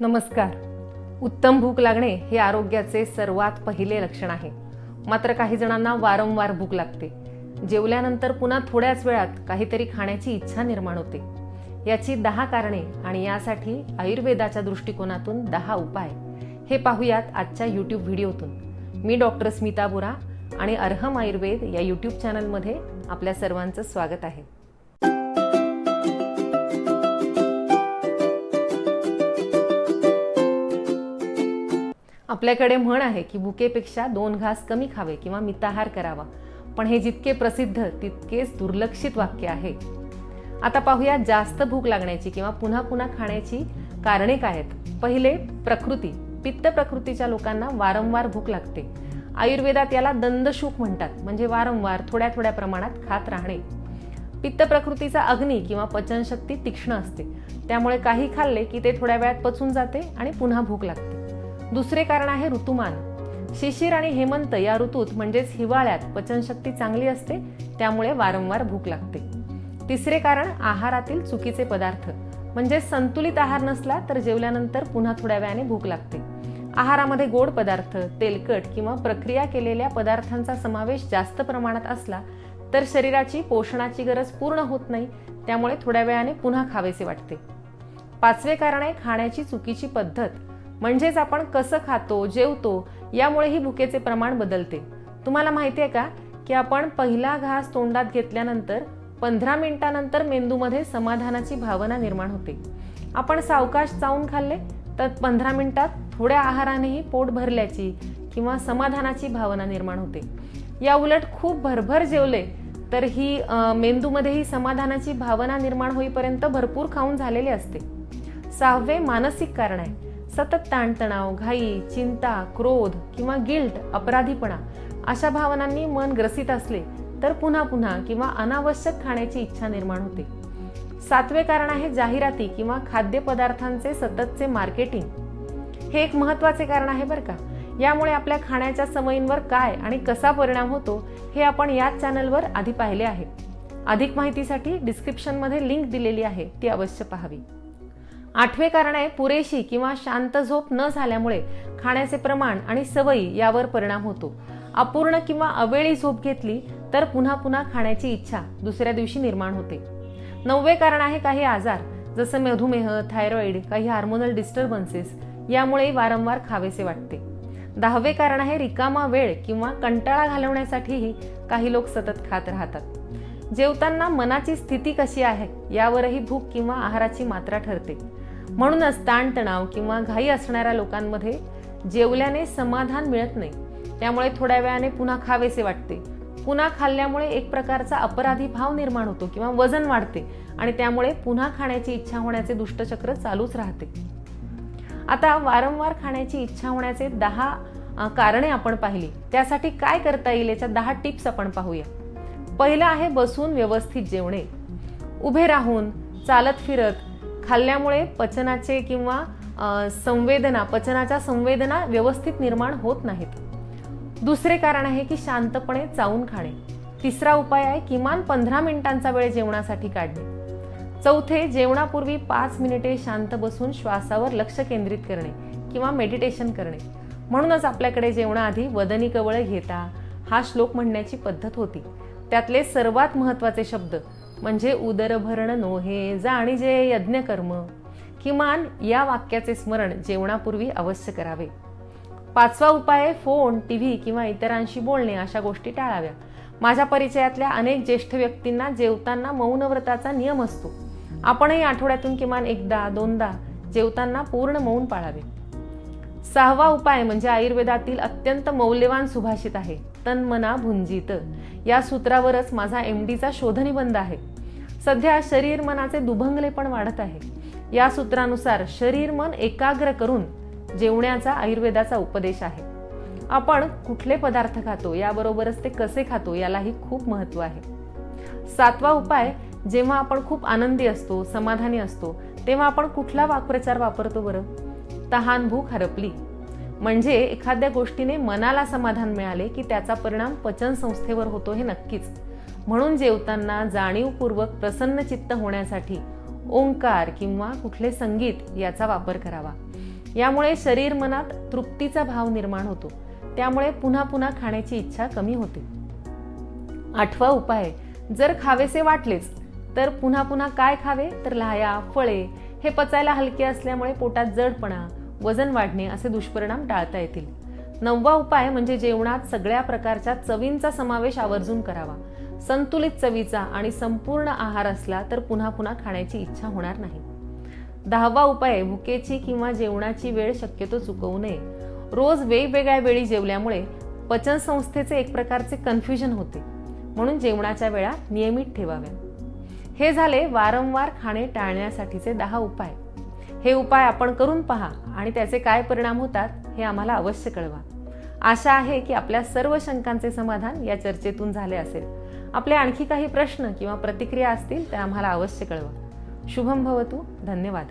नमस्कार. उत्तम भूक लागणे हे आरोग्याचे सर्वात पहिले लक्षण आहे. मात्र काही जणांना वारंवार भूक लागते. जेवल्यानंतर पुन्हा थोड्याच वेळात काहीतरी खाण्याची इच्छा निर्माण होते. याची दहा कारणे आणि यासाठी आयुर्वेदाच्या दृष्टिकोनातून दहा उपाय. हे पाहूयात आजच्या यूट्यूब व्हिडिओतून. मी डॉक्टर स्मिता बोरा आणि अर्हम आयुर्वेद या यूट्यूब चॅनलमध्ये आपल्या सर्वांचं स्वागत आहे. आपल्याकडे म्हण आहे की भुकेपेक्षा दोन घास कमी खावे किंवा मिताहार करावा. पण हे जितके प्रसिद्ध तितकेच दुर्लक्षित वाक्य आहे. आता पाहूया जास्त भूक लागण्याची किंवा पुन्हा पुन्हा खाण्याची कारणे काय आहेत. पहिले प्रकृती. पित्त प्रकृतीच्या लोकांना वारंवार भूक लागते. आयुर्वेदात याला दंदशूक म्हणतात म्हणजे वारंवार थोड्या थोड्या प्रमाणात खात राहणे. पित्त प्रकृतीचा अग्नी किंवा पचनशक्ती तीक्ष्ण असते. त्यामुळे काही खाल्ले की ते थोड्या वेळात पचून जाते आणि पुन्हा भूक लागते. दुसरे कारण आहे ऋतुमान. शिशिर आणि हेमंत या ऋतूत म्हणजेच हिवाळ्यात पचनशक्ती चांगली असते त्यामुळे वारंवार भूक लागते. तिसरे कारण आहारातील चुकीचे पदार्थ. म्हणजे संतुलित आहार नसला तर जेवल्यानंतर पुन्हा थोड्या वेळाने भूक लागते. आहारामध्ये गोड पदार्थ तेलकट किंवा प्रक्रिया केलेल्या पदार्थांचा समावेश जास्त प्रमाणात असला तर शरीराची पोषणाची गरज पूर्ण होत नाही त्यामुळे थोड्या वेळाने पुन्हा खावेसे वाटते. पाचवे कारण आहे खाण्याची चुकीची पद्धत. म्हणजेच आपण कसं खातो जेवतो यामुळे ही भुकेचे प्रमाण बदलते. तुम्हाला माहिती आहे का? की आपण पहिला घास तोंडात घेतल्यानंतर पंधरा मिनिटानंतर मेंदूमध्ये समाधानाची भावना निर्माण होते. आपण सावकाश चावून खाल्ले तर पंधरा मिनिटात थोड्या आहारानेही पोट भरल्याची किंवा समाधानाची भावना निर्माण होते. या उलट खूप भरभर जेवले तर ही मेंदूमध्ये ही समाधानाची भावना निर्माण होईपर्यंत भरपूर खाऊन झालेली असते. सहावे मानसिक कारण आहे. सतत ताणतणाव घाई चिंता क्रोध किंवा गिल्ट अपराधीपणा अशा भावनांनी मन ग्रसित असले तर पुन्हा पुन्हा किंवा अनावश्यक खाण्याची इच्छा निर्माण होते. सातवे कारण आहे जाहिराती किंवा खाद्यपदार्थांचे सततचे मार्केटिंग. हे एक महत्त्वाचे कारण आहे बरं का. यामुळे आपल्या खाण्याच्या सवयींवर काय आणि कसा परिणाम होतो हे आपण याच चॅनलवर आधी पाहिले आहे. अधिक माहितीसाठी डिस्क्रिप्शनमध्ये लिंक दिलेली आहे ती अवश्य पाहावी. आठवे कारण आहे पुरेशी किंवा शांत झोप न झाल्यामुळे खाण्याचे प्रमाण आणि सवयी यावर परिणाम होतो. अपूर्ण किंवा अवेळी झोप घेतली तर पुन्हा पुन्हा खाण्याची इच्छा दुसऱ्या दिवशी निर्माण होते. नववे कारण आहे काही आजार जसं मधुमेह थायरॉइड काही हार्मोनल डिस्टर्बन्सेस यामुळे वारंवार खावेसे वाटते. दहावे कारण आहे रिकामा वेळ किंवा कंटाळा घालवण्यासाठीही काही लोक सतत खात राहतात. जेवताना मनाची स्थिती कशी आहे यावरही भूक किंवा आहाराची मात्रा ठरते. म्हणूनच ताणतणाव किंवा घाई असणाऱ्या लोकांमध्ये जेवल्याने समाधान मिळत नाही. त्यामुळे थोड्या वेळाने पुन्हा खावेसे वाटते. पुन्हा खाल्ल्यामुळे एक प्रकारचा अपराधी भाव निर्माण होतो किंवा वजन वाढते आणि त्यामुळे पुन्हा खाण्याची इच्छा होण्याचे दुष्टचक्र चालूच राहते. आता वारंवार खाण्याची इच्छा होण्याचे दहा कारणे आपण पाहिली. त्यासाठी काय करता येईल याच्या दहा टिप्स आपण पाहूया. पहिलं आहे बसून व्यवस्थित जेवणे. उभे राहून चालत फिरत खाल्ल्यामुळे पचनाचे किंवा संवेदना पचनाच्या संवेदना व्यवस्थित निर्माण होत नाहीत. दुसरे कारण आहे की शांतपणे चावून खाणे. तिसरा उपाय आहे किमान पंधरा मिनिटांचा वेळ जेवणासाठी काढणे. चौथे जेवणापूर्वी पाच मिनिटे शांत बसून श्वासावर लक्ष केंद्रित करणे किंवा मेडिटेशन करणे. म्हणूनच आपल्याकडे जेवणाआधी वदनी कवळ घेता हा श्लोक म्हणण्याची पद्धत होती. त्यातले सर्वात महत्त्वाचे शब्द म्हणजे उदरभरण नोहे जाणी जे यज्ञकर्म किमान या वाक्याचे स्मरण जेवणापूर्वी अवश्य करावे. पाचवा उपाय आहे फोन टीव्ही किंवा इतरांशी बोलणे अशा गोष्टी टाळाव्या. माझ्या परिचयातल्या अनेक ज्येष्ठ व्यक्तींना जेवताना मौनव्रताचा नियम असतो. आपणही आठवड्यातून किमान एकदा दोनदा जेवताना पूर्ण मौन पाळावे. सहावा उपाय म्हणजे आयुर्वेदातील अत्यंत मौल्यवान सुभाषित आहे. तन मना भुंजित. या सूत्रावरच माझा एम डीचा शोधनिबंध आहे. सध्या शरीर मनाचे दुभंगले पण वाढत आहे. या सूत्रानुसार शरीर मन एकाग्र करून जेवण्याचा आयुर्वेदाचा उपदेश आहे. आपण कुठले पदार्थ खातो याबरोबरच ते कसे खातो यालाही खूप महत्त्व आहे. सातवा उपाय जेव्हा आपण खूप आनंदी असतो समाधानी असतो तेव्हा आपण कुठला वाक्प्रचार वापरतो बरं? तहान भूक हरपली. म्हणजे एखाद्या गोष्टीने मनाला समाधान मिळाले की त्याचा परिणाम पचन संस्थेवर होतो हे नक्कीच. म्हणून जेवताना जाणीवपूर्वक प्रसन्न चित्त होण्यासाठी ओंकार किंवा कुठले संगीत याचा वापर करावा. यामुळे शरीर मनात तृप्तीचा भाव निर्माण होतो. त्यामुळे पुन्हा पुन्हा खाण्याची इच्छा कमी होते. आठवा उपाय जर खावेसे वाटलेच तर पुन्हा पुन्हा काय खावे? तर लाया फळे. हे पचायला हलके असल्यामुळे पोटात जडपणा वजन वाढणे असे दुष्परिणाम टाळता येतील. नववा उपाय म्हणजे जेवणात सगळ्या प्रकारच्या चवींचा समावेश आवर्जून करावा. संतुलित चवीचा आणि संपूर्ण आहार असला तर पुन्हा पुन्हा खाण्याची इच्छा होणार नाही. दहावा उपाय भुकेची किंवा जेवणाची वेळ शक्यतो चुकवू नये. रोज वेगवेगळ्या वेळी जेवल्यामुळे पचन संस्थेचे एक प्रकारचे कन्फ्युजन होते. म्हणून जेवणाच्या वेळा नियमित ठेवाव्या. हे झाले वारंवार खाणे टाळण्यासाठीचे दहा उपाय. हे उपाय आपण करून पहा आणि त्याचे काय परिणाम होतात हे आम्हाला अवश्य कळवा. आशा आहे की आपल्या सर्व शंकांचे समाधान या चर्चेतून झाले असेल. आपले आणखी काही प्रश्न किंवा प्रतिक्रिया असतील तर आम्हाला अवश्य कळवा. शुभम भवतू. धन्यवाद.